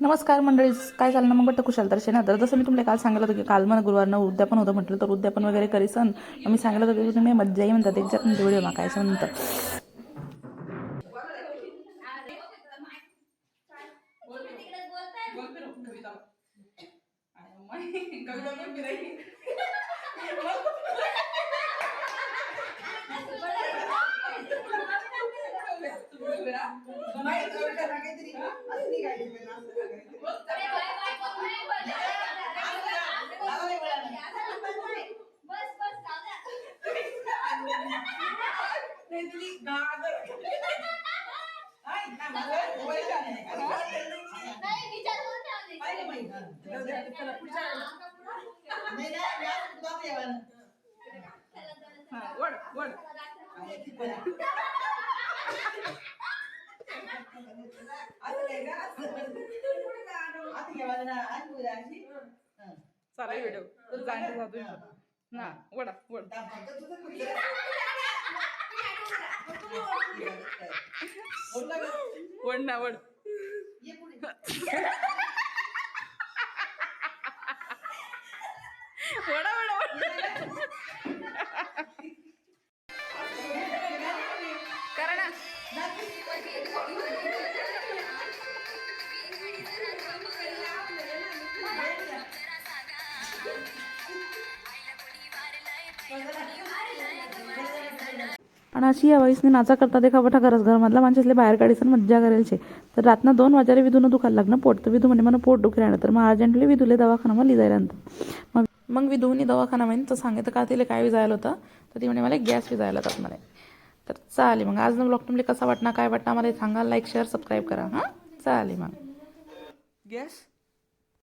नमस्कार मंडळी काय चाललं? मग बट्ट कुशाल दर्शन तर जसं मी तुम्हाला काल सांगितलं होतं की काल मला गुरुवारनं उद्यापन होतं म्हटलं तर उद्यापन वगैरे करीसन. मग मी सांगितलं होतं की तुम्ही मज्जा येई म्हणतात त्याच्यात म्हणजे व्हिडिओ मागायचं ಬಿಡ್ಬೇಡ ಮೈ ದೊಡ್ಡ ಆಗೈತ್ರಿ ಅದು ನೀಗ ಆಗಿರ್ಬೇಕು ನಾನು ಆಗೈತ್ರಿ बस बस कागा नेतली गागर हाय ना मगर बोल जाने नहीं विचार करून ठेवले पाहिजे माहिती चला पुढच्या नाही ना या तुला जेवण हा। वड वड चला व्हिडिओ जाणते जातो ना वडा वडा. वड ना वड. वडा वडा वड. करा ना. आणि अशी या वयसने नाचा करता देखा बठा करस घरमधला माणसातले बाहेर काढीसन मज्जा करायचे तर रातना दोन वाजारे विधून दुखायला लागलं पोट तर विधू म्हणे मला पोट दुखी राहणार तर मग अर्जंटली विधूले दवाखाना मला जायला मग मग विधूनी दवाखाना म्हणे तर सांगितलं का तिला काय विजायला होतं? तर ती म्हणे मला गॅस विजायला होतात म्हणे. तर चालेल मग आज ब्लॉग तुम्हाला कसा वाटणार काय वाटणार मला सांगा लाईक शेअर सबस्क्राईब करा. हां? चालेल मग. गॅस?